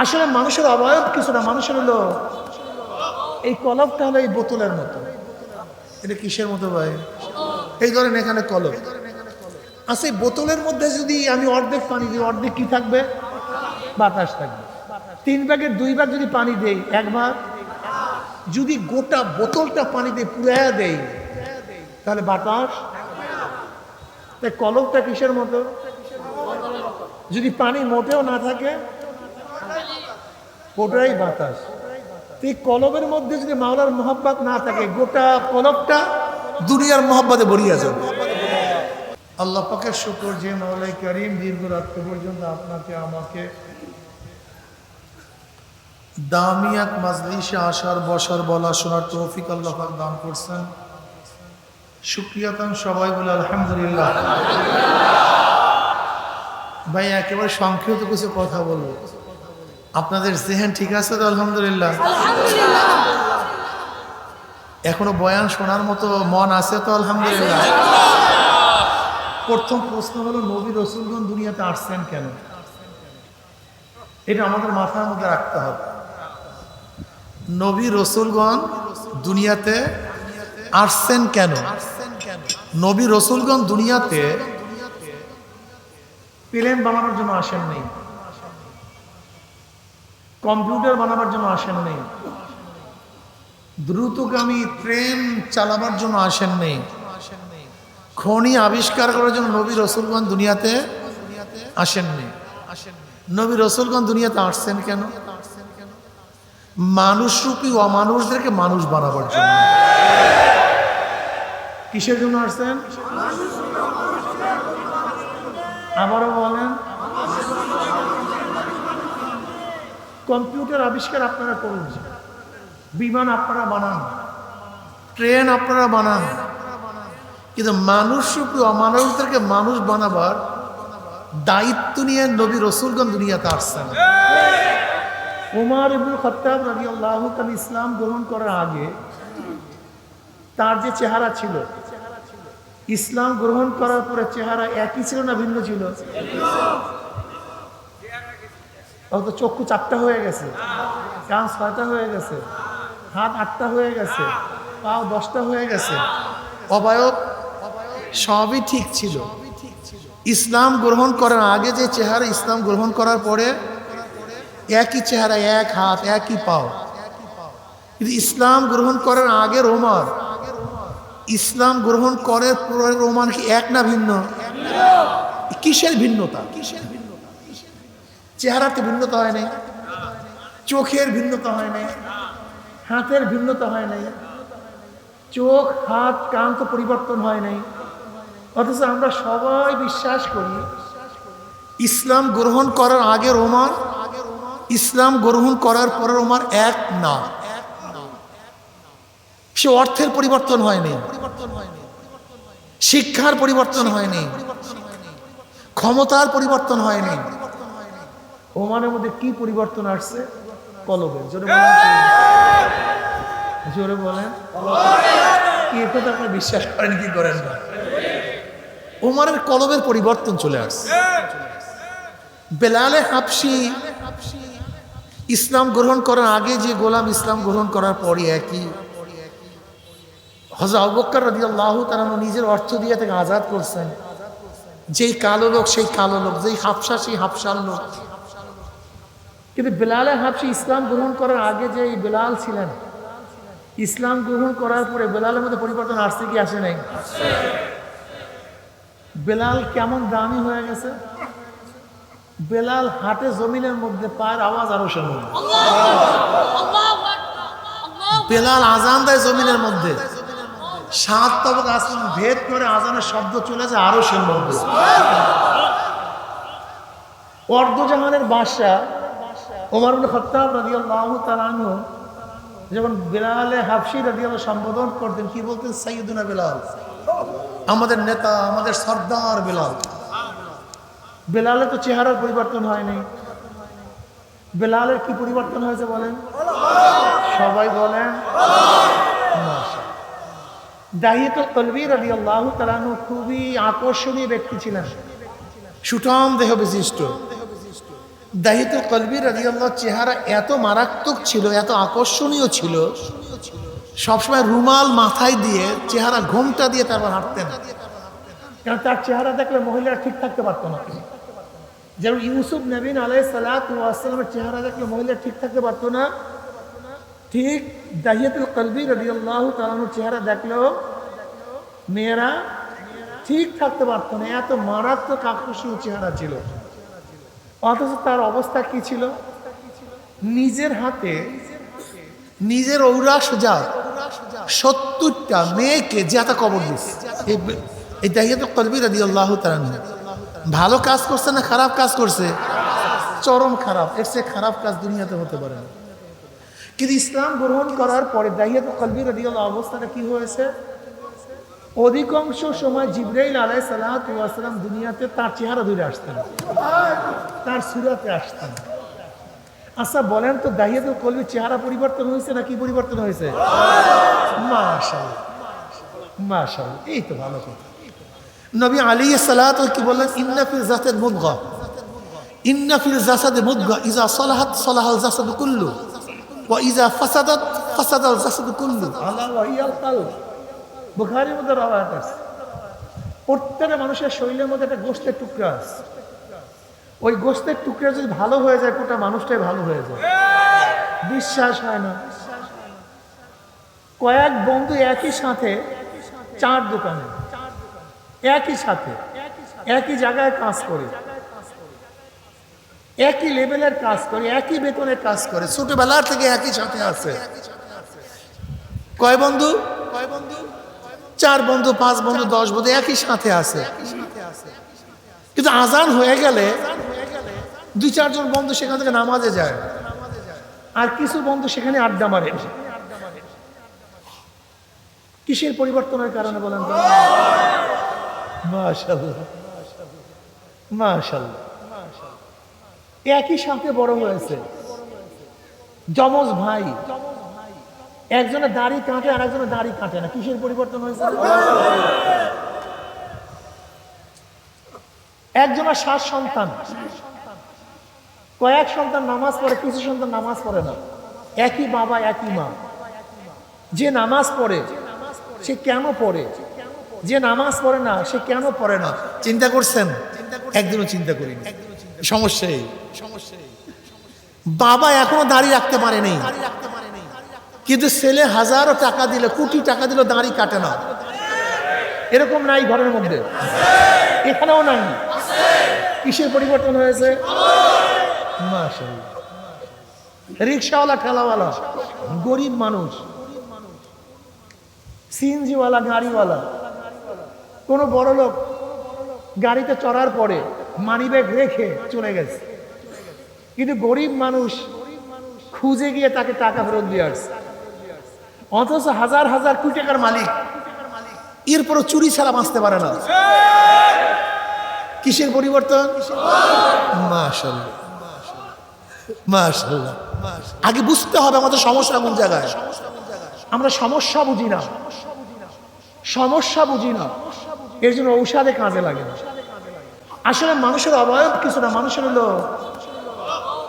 আসলে মানুষের অবয়ব কিছু না, মানুষের হলো এই কলবটা হলো এই বোতলের মতো। এটা কিসের মতো ভাই? এই ধরেন এখানে কলব আচ্ছা এই বোতলের মধ্যে যদি আমি অর্ধেক পানি দিই, অর্ধেক কি থাকবে? বাতাস থাকবে। তিন ভাগের দুই ভাগ যদি পানি দেই, এক ভাগ। যদি গোটা বোতলটা পানি দিয়ে পুড়াইয়া দেই, তাহলে বাতাস? তাই কলবটা কিসের মতো? যদি পানি মোটেও না থাকে ওটাই বাতাস। এই কলবের মধ্যে যদি মাওলার মোহাব্বত না থাকে, গোটা কলবটা দুনিয়ার মোহাব্বতে ভরিয়া যাবে। আল্লাহ পাকের শুকর যে মাওলাই করিম দীর্ঘ রাত্র পর্যন্ত আপনাকে, আমাকে দামিয়াক মাজলিসে আসার, বসার বলা শোনার তৌফিক আল্লাহ পাক দান করছেন। শুক্রিয়াতান সবাই বলে আলহামদুলিল্লাহ। ভাই, একেবারে সংক্ষিপ্ত কিছু কথা বলব। আপনাদের জেহেন ঠিক আছে তো? আলহামদুলিল্লাহ। এখনও বয়ান শোনার মতো মন আছে তো? আলহামদুলিল্লাহ। প্রথম প্রশ্ন হলো নবী রসুলগণ দুনিয়াতে আসছেন কেন? এটা আমাদের মাথার মধ্যে রাখতে হবে। নবী রসুলগণ দুনিয়াতে আসছেন কেন? নবী রসুলগণ দুনিয়াতে প্লেন বানানোর জন্য আসেন নেই। কম্পিউটার বানাবার জন্য আসেন নেই। দ্রুতগামী ট্রেন চালাবার জন্য আসেন নেই। খনি আবিষ্কার করার জন্য নবী রসুলগঞ্জ দুনিয়াতে আসেননি নবী রসুলগঞ্জ দুনিয়াতে আসছেন কেন? মানুষরূপী অমানুষদেরকে মানুষ বানাবার জন্য। কিসের জন্য আসছেন? আবারও বলেন কম্পিউটার আবিষ্কার আপনারা করুন বিমান আপনারা বানান। ট্রেন আপনারা বানান। কিন্তু মানুষরূপী অমানুষদেরকে মানুষ বানাবার দায়িত্ব নিয়ে নবী রসুলগঞ্জ দুনিয়াতে আসছেন। উমার ইবুল খত্তাব রবি আল্লাহ ইসলাম গ্রহণ করার আগে তার যে চেহারা ছিল ইসলাম গ্রহণ করার পরে চেহারা একই ছিল না ভিন্ন ছিল? অত চক্ষু চারটা হয়ে গেছে। কান ছয়টা হয়ে গেছে। হাত আটটা হয়ে গেছে। পাও দশটা হয়ে গেছে। অবয়ব সবই ঠিক ছিল। ইসলাম গ্রহণ করার আগে যে চেহারা ইসলাম গ্রহণ করার পরে একই চেহারা, এক হাত, একই পাও। কিন্তু ইসলাম গ্রহণ করার আগে রোমান। ইসলাম গ্রহণ পরে রোমান কি এক না ভিন্ন? কিসের ভিন্নতা? কিসের চেহারাতে ভিন্নতা হয় নাই। চোখের ভিন্নতা হয় নাই। হাতের ভিন্নতা হয় নাই। চোখ, হাত, কান তো পরিবর্তন হয় নাই। অথচ আমরা সবাই বিশ্বাস করি, ইসলাম গ্রহণ করার আগে রোমান ইসলাম গ্রহণ করার পরে রোমান এক না। সে অর্থের পরিবর্তন হয়নি শিক্ষার পরিবর্তন হয়নি ক্ষমতার পরিবর্তন হয়নি ওমানের মধ্যে কি পরিবর্তন আসছে? কলবের। জোরে বলেন। বলেন। আপনি বিশ্বাস করেন কি করেন না? ওমারের কলবের পরিবর্তন চলে আসছে। বেলালে হাফসি ইসলাম গ্রহণ করার আগে যে গোলাম ইসলাম গ্রহণ করার পরে একই। হজরত আবুবকর রাদিয়াল্লাহু তাআলা নিজের অর্থ দিয়ে তাকে আজাদ করছেন। যেই কালো লোক, সেই কালো লোক। যেই হাফসা, সেই হাফসার লোক। কিন্তু বেলালে হাফসি ইসলাম গ্রহণ করার আগে যে এই বেলাল ছিলেন, ইসলাম গ্রহণ করার পরে বেলালের মধ্যে পরিবর্তন আসছে কি আসে নাই? বেলাল কেমন দামি হয়ে গেছে। বেলাল হাটে জমিনের মধ্যে পায়ের আওয়াজ আরও শোনো বেলাল আজান দেয় জমিনের মধ্যে। সাত তবক আসমান ভেদ করে আজানের শব্দ চলে যায় আরও সে মধ্যে অর্ধজাহানের বাসা ওমর খত্তাব রাদিয়াল্লাহু তাআলা আনহু যখন বেলালে হাফসি রাদিয়াল্লাহু সম্বোধন করতেন, কি বলতেন? সাইয়্যিদুনা বেলাল। আমাদের নেতা, আমাদের সর্দার বেলাল। বেলালে তো চেহারার পরিবর্তন হয়নি বেলালের কি পরিবর্তন হয়েছে বলেন? সবাই বলেন তালানু খুবই আকর্ষণীয় ব্যক্তি ছিলেন। সুঠাম দেহ বিশিষ্ট দাহিত কলবি রাজিয়াল্লাহ চেহারা এত মারাত্মক ছিল, এত আকর্ষণীয় ছিল, সবসময় রুমাল মাথায় দিয়ে চেহারা ঘুমটা দিয়ে তারপর হাঁটতেন। কারণ তার চেহারা দেখলে মহিলারা ঠিক থাকতে পারতো না? যেমন ইউসুফ নবীন আলাই সালাতামের চেহারা দেখলে মহিলা ঠিক থাকতে পারতো না। ঠিক দাহিয়াতুল কলবি রাজিয়াল্লাহ তালানোর চেহারা দেখলেও মেয়েরা ঠিক থাকতে পারতো না। এত মারাত্মক আকর্ষণীয় চেহারা ছিল। অথচ তার অবস্থা কি ছিল? নিজের হাতে নিজের ঔরাস জাত সত্তরটা মেয়েকে জেতা কবর দিচ্ছে এই তো কলবি রাদি আল্লাহ ভালো কাজ করছে না খারাপ কাজ করছে? চরম খারাপ। এর চেয়ে খারাপ কাজ দুনিয়াতে হতে পারে না। কিন্তু ইসলাম গ্রহণ করার পরে দাহিয়া তো কলবি আল্লাহ অবস্থাটা কি হয়েছে? অধিকাংশ সময় জিব্রাইল আলাই সালাম দুনিয়াতে তার চেহারা ধরে আসতেন, তার সুরাতে আসতেন। আচ্ছা বলেন তো, দাহিয়াতুল কলবি চেহারা পরিবর্তন হয়েছে না কি পরিবর্তন হয়েছে? মাশাল মাশাল এই তো ভালো কথা। নবী আলী সালাত কি বললেন? ইন্নাফিল জাতের মুদগা। ইন্নাফিল জাসাদে মুদগা, ইজা সলাহাত সলাহাল জাসাদ কুল্লু ও ইজা ফাসাদাত ফাসাদাল জাসাদ কুল্লু। আল্লাহ ওয়াহিয়াল কালব বুখারির মধ্যে রবায়াত আছে। প্রত্যেকটা মানুষের শরীরের মধ্যে একটা গোষ্ঠের টুকরা আছে। ওই গোষ্ঠের টুকরা যদি ভালো হয়ে যায়, গোটা মানুষটাই ভালো হয়ে যায়। বিশ্বাস হয় না। কয়েক বন্ধু একই সাথে, চার দোকানে, একই সাথে, একই জায়গায় কাজ করে, একই লেভেলের কাজ করে, একই বেতনের কাজ করে ছোটবেলার থেকে একই সাথে আছে। কয় বন্ধু কয় বন্ধু? চার বন্ধু, পাঁচ বন্ধু, দশ বন্ধু একই সাথে আছে। কিন্তু আজান হয়ে গেলে দুই চারজন বন্ধু সেখান থেকে নামাজে যায়। আর কিছু বন্ধু সেখানে আড্ডা মারে। কিসের পরিবর্তনের কারণে বলেন তো? একই সাথে বড় হয়েছে। যমজ ভাই। একজনের দাড়ি কাটে আর একজনের দাড়ি কাটে না। কিসের পরিবর্তন হয়েছে? একজনের সাত সন্তান। কয়েক সন্তান নামাজ পড়ে, কিছু সন্তান নামাজ পড়ে না। একই বাবা, একই মা। যে নামাজ পড়ে, সে কেন পড়ে? যে নামাজ পড়ে না, সে কেন পড়ে না? চিন্তা করছেন? একদিনও চিন্তা করি সমস্যা এই বাবা এখনও দাঁড়িয়ে রাখতে পারে নেই কিন্তু ছেলে হাজারো টাকা দিলে, কোটি টাকা দিলে দাঁড়ি কাটে না। এরকম নাই ঘরের মধ্যে। এখানেও নাই। কিসের পরিবর্তন হয়েছে। রিক্সাওয়ালা, ঠেলাওয়ালা, গরিব মানুষ, সিএনজিওয়ালা, গাড়িওয়ালা। কোনো বড় লোক গাড়িতে চড়ার পরে মানিব্যাগ রেখে চলে গেছে। কিন্তু গরিব মানুষ খুঁজে গিয়ে তাকে টাকা ফেরত দিয়ে আসছে। অথচ হাজার হাজার কোটি টাকার মালিক। এরপরও চুরি ছাড়া বাঁচতে পারে না। কিসের পরিবর্তন? আগে বুঝতে হবে আমাদের সমস্যা কোন জায়গায়। আমরা সমস্যা বুঝি না। সমস্যা বুঝি না। এর জন্য ঔষধে কাজে লাগে না। আসলে মানুষের অবয়ব কিছু না, মানুষের হলো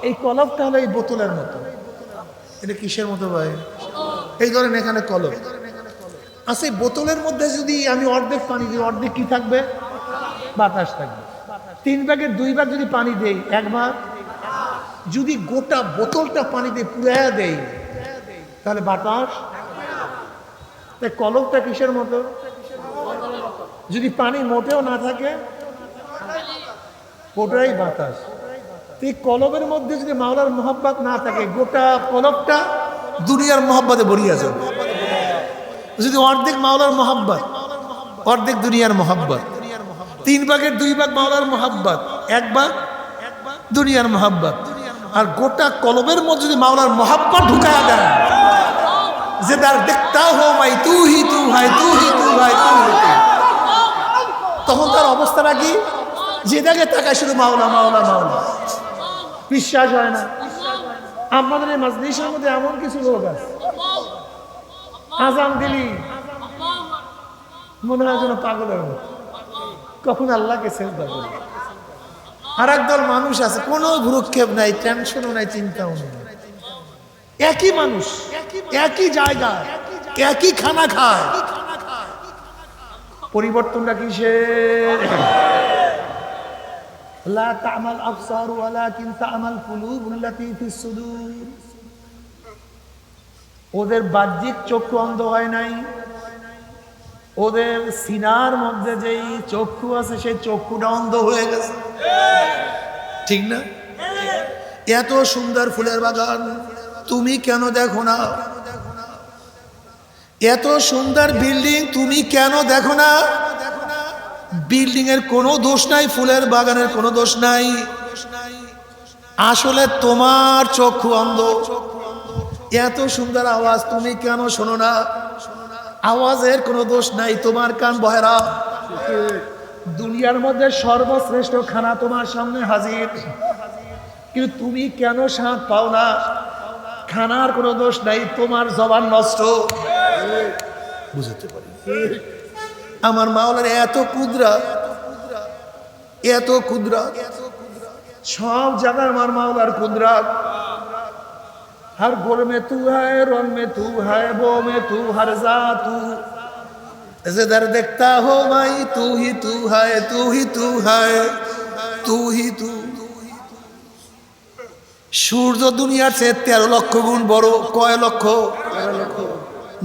এই কলবটা হলো এই বোতলের মতো। এটা কিসের মতো ভাই? এই ধরেন এখানে কলব আচ্ছা এই বোতলের মধ্যে যদি আমি অর্ধেক পানি দিই, অর্ধেক কি থাকবে? বাতাস থাকবে। তিন ভাগের দুই ভাগ যদি পানি দেই, এক ভাগ? যদি গোটা বোতলটা পানি দিয়ে পুরাইয়া দেই, তাহলে বাতাস? তাই কলবটা কিসের মতো? যদি পানি মোটেও না থাকে, ওটাই বাতাস। এই কলবের মধ্যে যদি মাওলার মোহাব্বত না থাকে, গোটা কলবটা দুনিয়ার মোহাব্বতে ভরিয়া যাবে যদি অর্ধেক মাওলার মোহাব্বত, অর্ধেক দুনিয়ার মোহাব্বত। তিন ভাগের দুই ভাগ মাওলার মোহাব্বত, এক ভাগ দুনিয়ার মোহাব্বত। আর গোটা কলবের মধ্যে যদি মাওলার মোহাব্বত ঢুকায়া দেন, যে তার দেখতা হো মাই, তু হি তু ভাই, তু হি তু ভাই, তু তু। তখন তার অবস্থাটা কি? যেটাকে তাকায় শুধু মাওলা মাওলা মাওলা। বিশ্বাস হয় না। আপনাদের এই মাজলিসের মধ্যে এমন কিছু লোক আছে। আজান দিলি। মনে হয় যেন পাগলের মতো। কখন আল্লাহকে চেষ্টা করি আর একদল মানুষ আছে, কোনো ভ্রুক্ষেপ নাই টেনশনও নাই, চিন্তাও নেই। একই মানুষ, একই জায়গায় একই খানা খায়। পরিবর্তনটা কিসের? লা তামাল আবসার ওয়ালাকিন তামাল কুলুবুল লাতী ফিস ওদের বাহ্যিক চক্ষু অন্ধ হয় নাই। ওদের সিনার মধ্যে যেই চক্ষু আছে, সেই চক্ষুটা অন্ধ হয়ে গেছে। ঠিক না? এত সুন্দর ফুলের বাগান, তুমি কেন দেখো না? এত সুন্দর বিল্ডিং, তুমি কেন দেখো না? বিল্ডিং এর কোনো দোষ নাই, ফুলের বাগানের কোনো দোষ নাই। আসলে তোমার চক্ষু অন্ধ। এত সুন্দর আওয়াজ তুমি কেন শোনো না? আওয়াজের কোনো দোষ নাই, তোমার কান বহেরা। দুনিয়ার মধ্যে সর্বশ্রেষ্ঠ খানা তোমার সামনে হাজির। কিন্তু তুমি কেন স্বাদ পাও না? খানার কোনো দোষ নাই, তোমার জবান নষ্ট। বুঝতে পারি। আমার মাওলার এত কুদরা এত কুদরা সব জায়গায় আমার মাওলার কুদরা हर गुर में तू है रंग में तू है वो में तू हर जा तू जिधर देखता हो माई तू ही तू है तू ही तू है तू ही तू সূর্য দুনিয়ার চেয়ে তেরো লক্ষ গুণ বড় কয় লক্ষ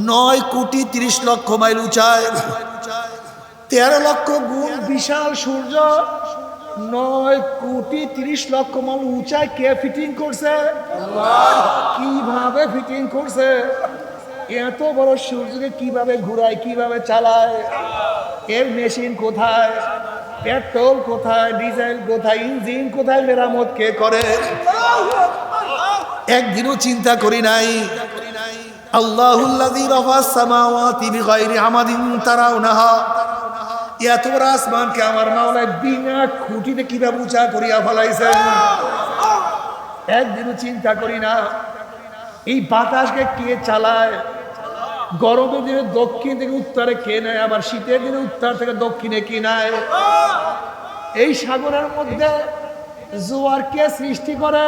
নয় কোটি তিরিশ লক্ষ মাইল উঁচায় তেরো লক্ষ গুণ বিশাল সূর্য, নয় কোটি তিরিশ লক্ষ মাইল উঁচায় কে ফিটিং করছে? কীভাবে ফিটিং করছে? এত বড় সূর্যকে কীভাবে ঘুরায়, কীভাবে চালায়? এর মেশিন কোথায়? পেট্রোল কোথায়? ডিজেল কোথায়? ইঞ্জিন কোথায়? মেরামত কে করে? একদিনও চিন্তা করি নাই। আল্লাহুল্লাযী রাফাস সামাওয়াতি বিগাইরি আমাদিন এত বড় আসমানকে আমার মাওলায় বিনা খুঁটিতে কীভাবে উঁচা করিয়া ফলাইছেন? একদিনও চিন্তা করি না। এই বাতাসকে কে চালায়? গরমের দিনে দক্ষিণ থেকে উত্তরে কে নেয়? আবার শীতের দিনে উত্তর থেকে দক্ষিণে কে নেয়? এই সাগরের মধ্যে জোয়ার কে সৃষ্টি করে?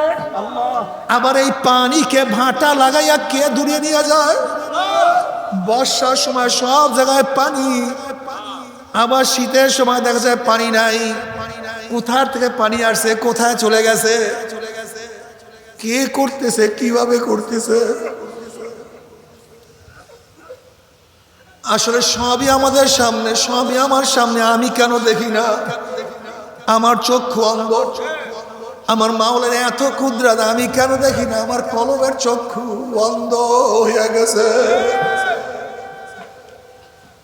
আবার এই পানিকে ভাটা লাগাইয়া কে দূরিয়ে নিয়ে যায়? বর্ষার সময় সব জায়গায় পানি। আবার শীতের সময় দেখা যায় পানি নাই। কোথার থেকে পানি আসছে, কোথায় চলে গেছে? কে করতেছে, কীভাবে করতেছে? আসলে সবই আমাদের সামনে, সবই আমার সামনে, আমি কেন দেখি না? আমার চক্ষু অন্ধ আমার মাওলের এত ক্ষুদ্রা, আমি কেন দেখি না? আমার কলমের চক্ষু বন্ধ হয়ে গেছে।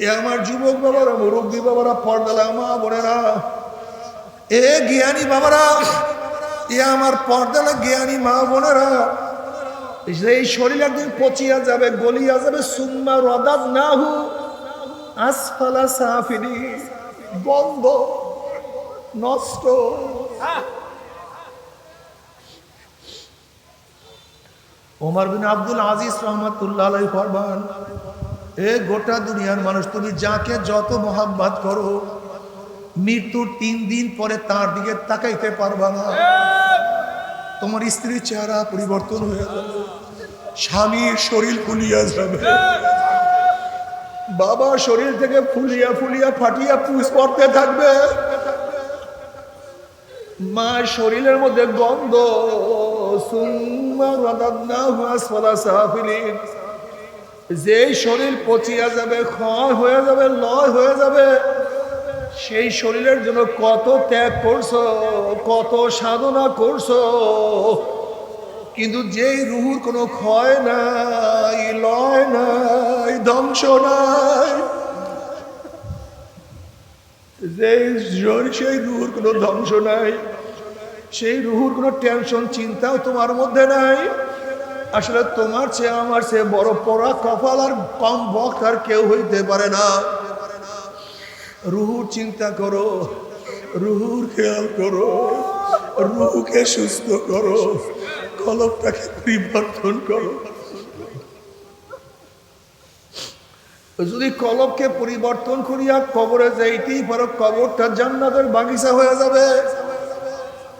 এ আমার যুবক বাবারা, মুরব্বী বাবারা, পর্দালা, মা বোনেরা, এ জ্ঞানী বাবারা, এ আমার পর্দালা জ্ঞানী মা বোনেরা এই শরীর একদিন পচিয়া যাবে, গলিয়া যাবে, সুম্মা রদাদ না হু আসফালা সাফিনি বন্ধ নষ্ট। ওমর বিন আব্দুল আজিজ রহমতুল্লাহ ফরমান এ গোটা দুনিয়ার মানুষ, তুমি যাকে যত মোহাব্বাত করো মৃত্যুর তিন দিন পরে তার দিকে তাকাইতে পারবা না। তোমার স্ত্রীর চেহারা পরিবর্তন হয়ে যাবে। স্বামীর শরীর ফুলিয়া যাবে। বাবা শরীর থেকে ফুলিয়া ফুলিয়া ফাটিয়া পুষ পড়তে থাকবে। মা শরীরের মধ্যে গন্ধ। সাফিলিন। যেই শরীর পচিয়া যাবে, ক্ষয় হয়ে যাবে, লয় হয়ে যাবে, সেই শরীরের জন্য কত ত্যাগ করছ, কত সাধনা করছ। কিন্তু যেই রুহুর কোনো ক্ষয় নাই, লয় নাই, ধ্বংস নাই, যেই সেই রুহুর কোনো ধ্বংস নাই, সেই রুহুর কোনো টেনশন চিন্তাও তোমার মধ্যে নাই। আসলে তোমার চেয়ে আমার চেয়ে বড় পড়া কপাল আর কম বক্ত আর কেউ হইতে পারে না। রুহুর চিন্তা করো, রুহুর খেয়াল করো, রুহুকে সুস্থ করো কলবটাকে পরিবর্তন করো। যদি কলবকে পরিবর্তন করিয়া কবরে যাইতেই পারো, কবরটা জান্নাতের বাগিচা হয়ে যাবে।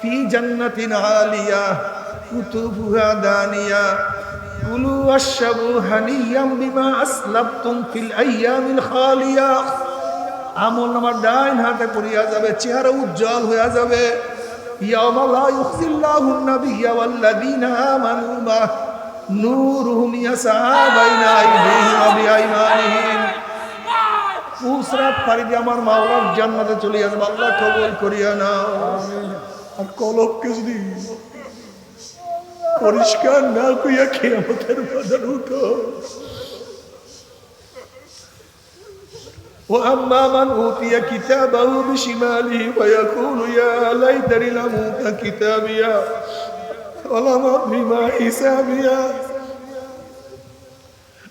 ফি জান্নাতিন আলিয়া কুতুবুহা দানিয়া কুলু আশাবু হানিয়াম বিমা আসলাবতুম ফিল আইয়ামিল খালিয়া। আমল আমার ডাইন হাতে পড়িয়া যাবে, চেহারা উজ্জ্বল হইয়া যাবে। ইয়াওমা লা ইউখজিল্লাহু নাবিয়্যা ওয়াল্লাযীনা আমানু মা নূরুহুম ইয়াসা বাইনা আইদিহিম ওয়া বিআইমানিহিম। ফুসরাত পারি দিয়ে আমার মাওলার জান্নাতে চলে যাবে আল্লাহ কবুল করিয়া নাও। আমিন আর কলবকে যদি পরিষ্কার না কইয়া কিয়ামতের বাজার উঠো وأما من أوتي كتابه بشماله فيقول يا ليتني لم أوت كتابيا ولم أدر ما حسابيا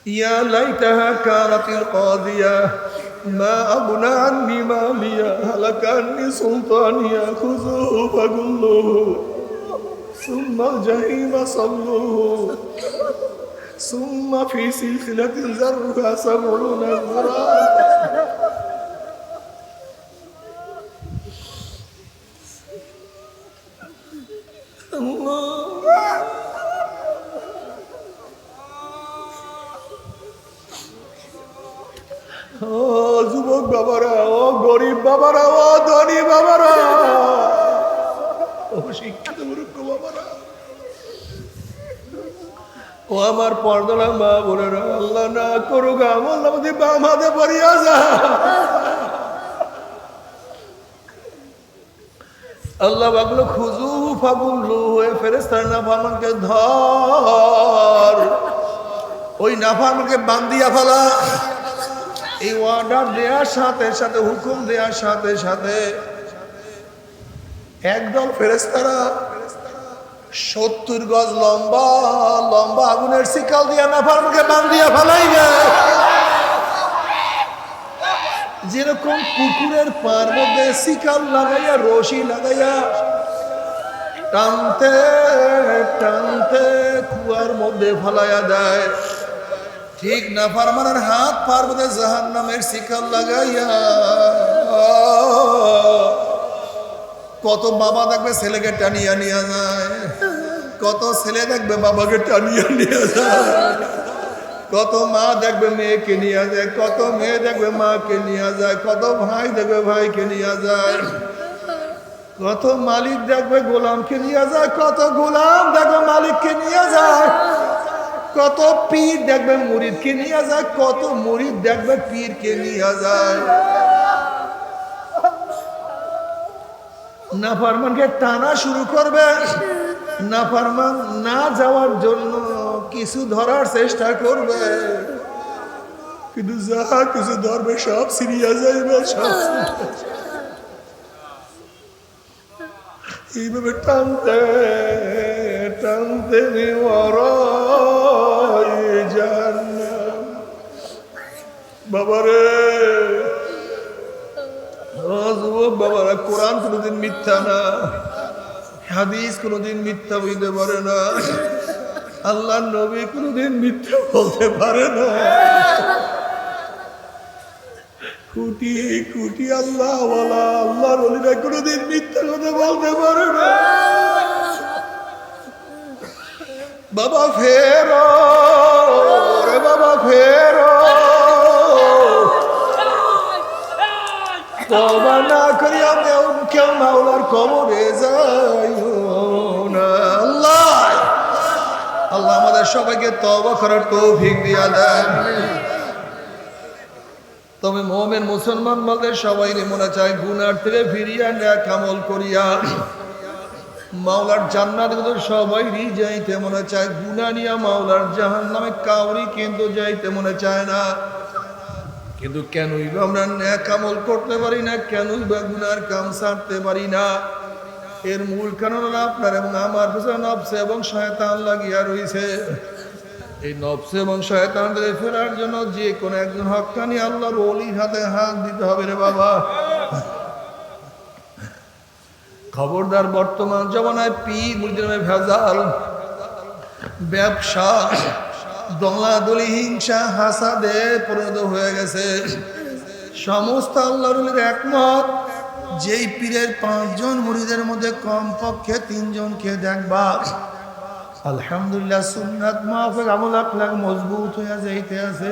يا ليتها كانت القاضية ما أغنى عني ماليا هلك عني سلطانيا خذوه فغلوه ثم الجحيم صلوه. ثم في سلسلة ذرها سبعون ذراعا যুবক বাবারা, ও গরিব বাবারা, ও ধনী বাবারা, ও শিক্ষিত মূর্খ বাবারা। ও আমার পর্দলা মা বোনেরা, আল্লাহ না করুক আমল আমাদের বাম পড়িয়া যা। আল্লাহ বাগলো খুজু ফাগুল্লু হয়ে ফেরে ফেরেস্তার নাফারমানকে ধর। ওই নাফারমানকে বান্দিয়া ফেলা। এই অর্ডার দেওয়ার সাথে সাথে, হুকুম দেওয়ার সাথে সাথে একদল ফেরেস্তারা সত্তর গজ লম্বা লম্বা আগুনের শিকাল দিয়া নাফারমানকে বান্দিয়া ফেলাইবে। যেরকম পুকুরের পার মধ্যে শিকাল লাগাইয়া, রশি লাগাইয়া টানতে টানতে কুয়ার মধ্যে ফলাইয়া দেয়। ঠিক না, ফারমানের হাত পার মধ্যে জাহান নামের শিকার লাগাইয়া। কত বাবা দেখবে ছেলেকে টানিয়া নিয়ে যায়। কত ছেলে দেখবে বাবাকে টানিয়া নিয়ে যায়। কত মা দেখবে মেয়েকে নিয়ে যায়। কত মেয়ে দেখবে মাকে নিয়ে যায়। কত ভাই দেখবে ভাইকে নিয়ে যায়। কত মালিক দেখবে গোলামকে নিয়ে যায়। কত গোলাম দেখবে মালিককে নিয়ে যায়। কত পীর দেখবে মুরিদকে নিয়ে যায়, কত মুরিদ দেখবে পীরকে নিয়ে যায়। নাফারমানকে টানা শুরু করবে। নাফারমান না যাওয়ার জন্য কিছু ধরার চেষ্টা করবে। কিন্তু যা কিছু ধরবে, সব সিরিয়া যাইবে, সব এইভাবে টানতে টানতে জাহান্নাম বাবারে। বাবারা, কোরআন কোনোদিন মিথ্যা না, হাদিস কোনোদিন মিথ্যা বলতে পারে না আল্লাহ নবী কোনোদিন মিথ্যা বলতে পারে না। কুটি কুটি আল্লাহ আল্লাহর অলিরা কোনোদিন মিথ্যা কথা বলতে পারে না। বাবা ফেরো না করি আমি কেউ মাওলার কবরে যাই আল্লাহ! আল্লাহ আমাদের সবাইকে তবা করার তৌফিক দিয়া দেন। তবে মোহামেন মুসলমান মাদের সবাই মনে চায়, গুনার থেকে ফিরিয়া নেয়া কামল করিয়া। মাওলার জান্নাত কিন্তু সবাই যাইতে মনে চায়, গুনা নিয়া মাওলার জাহান নামে কাউরি কিন্তু যাইতে মনে চায় না। কিন্তু কেনই বা আমরা ন্যাক আমল করতে পারি না, কেনই বা গুনার কাম সারতে পারি না। এর মূল কারণ হলো আপনার এবং আমার পিছনে নবসে এবং শয়তান লাগিয়া রয়েছে এই নবসে এবং শয়তান থেকে ফেরার জন্য যে কোনো একজন হকানি আল্লাহর অলির হাতে হাত দিতে হবে রে বাবা। খবরদার বর্তমান জমানায় পি মুরিদের ভেজাল, ব্যবসা দলাদলি হিংসা হাসাদে পরিণত হয়ে গেছে। সমস্ত আল্লাহর একমত, যেই পীরের পাঁচজন মুড়িদের মধ্যে কমপক্ষে তিনজনকে দেখবা। আলহামদুলিল্লাহ সুন্নাত মাহফিক আমল আখলাক মজবুত হইয়া যাইতে আছে।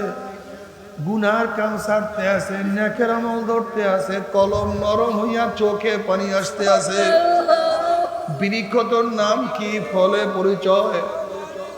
গুনার কাম সারতে আছে, নেকের আমল ধরতে আছে, কলম নরম হইয়া চোখে পানি আসতে আছে। বিরিক্ষতর নাম কি, ফলে পরিচয়?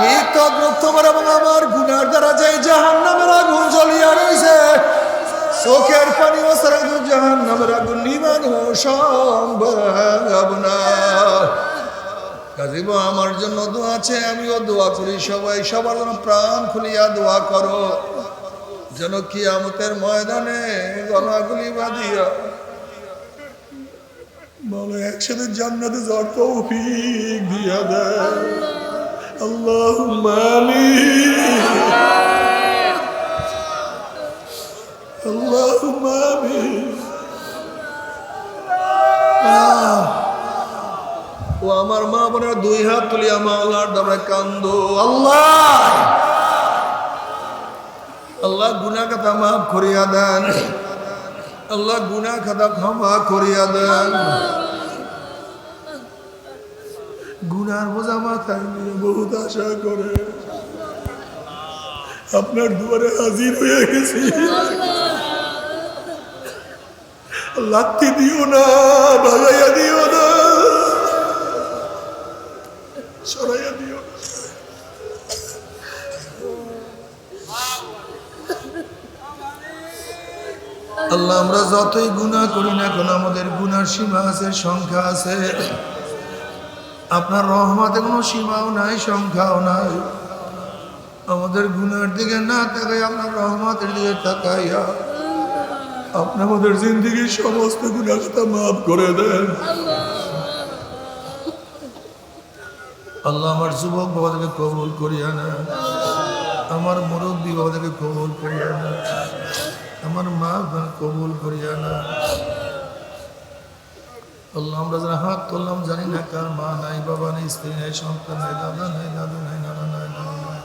ঠিক তদ্রুপ তোমার এবং আমার গুনার দ্বারা যে জাহান নামের আগুন জ্বলিয়া রয়েছে চোখের পানি ও সারা জাহান নামের আগুন নিবানো সম্ভব না কাজীব, আমার জন্য দোয়া আছে আমিও দোয়া করি সবাই, সবার জন্য প্রাণ খুলিয়া দোয়া করো। যেন কি কিয়ামতের ময়দানে গলাগুলি বাঁধিয়া বলো একসাথে জান্নাতে যাওয়ার তৌফিক দিয়া দেয়। আল্লাহ আল্লাহ ও আমার মা বোনের দুই হাত তুলিয়া মাওলার দামে কান্দো। আল্লাহ! আল্লাহ গুনা কথা মাফ করিয়া দেন। আল্লাহ গুনা খাতা ক্ষমা করিয়া দেন। গুনার বোঝা মাথায় নিয়ে বহুত আশা করে। আপনার দুয়ারে হাজির হয়ে গেছি। লাত্তি দিও না, ভাগাইয়া দিও না। সরাইয়া দিও আল্লাহ, আমরা যতই গুনাহ করি না কেন, আমাদের গুনার সীমা আছে, সংখ্যা আছে। আপনার রহমতে কোনো সীমাও নাই, সংখ্যাও নাই। আমাদের গুনার দিকে না তাকাই আপনার রহমতের দিকে তাকাইয়া আপনি আমাদের জিন্দগির সমস্ত গুণাটা মাফ করে দেন। আল্লাহ আমার যুবক বাবাদেরকে কবুল করিয়া না আমার মুরব্বী বাবাদেরকে কবুল করিয়া না আমার মা কবুল করিয়া না আল্লাহ আমরা যারা হাত তুললাম জানি না কার মা নাই বাবা নাই স্ত্রী নাই সন্তান নাই দাদা নাই দাদু নাই নানা নাই নানা নাই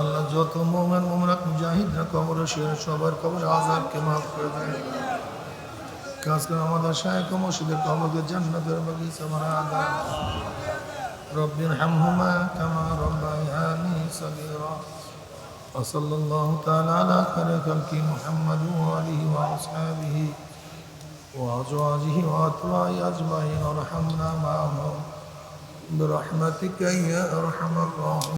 আল্লাহ যত মোমেন মোমনাত মুজাহিদরা কবর শিয়ার সবার কবর আজাবকে মাফ করে দেয় কাজ করে আমাদের শায়ক মসজিদের কবরকে জান্নাতের বাগিচা বানা দেয় رب ارحمهما كما ربياني صغيرا وصلى الله تعالى على خير خلق محمد وآله وأصحابه وأزواجه وأتباعه أجمعين وارحمنا معهم برحمتك يا أرحم الراحمين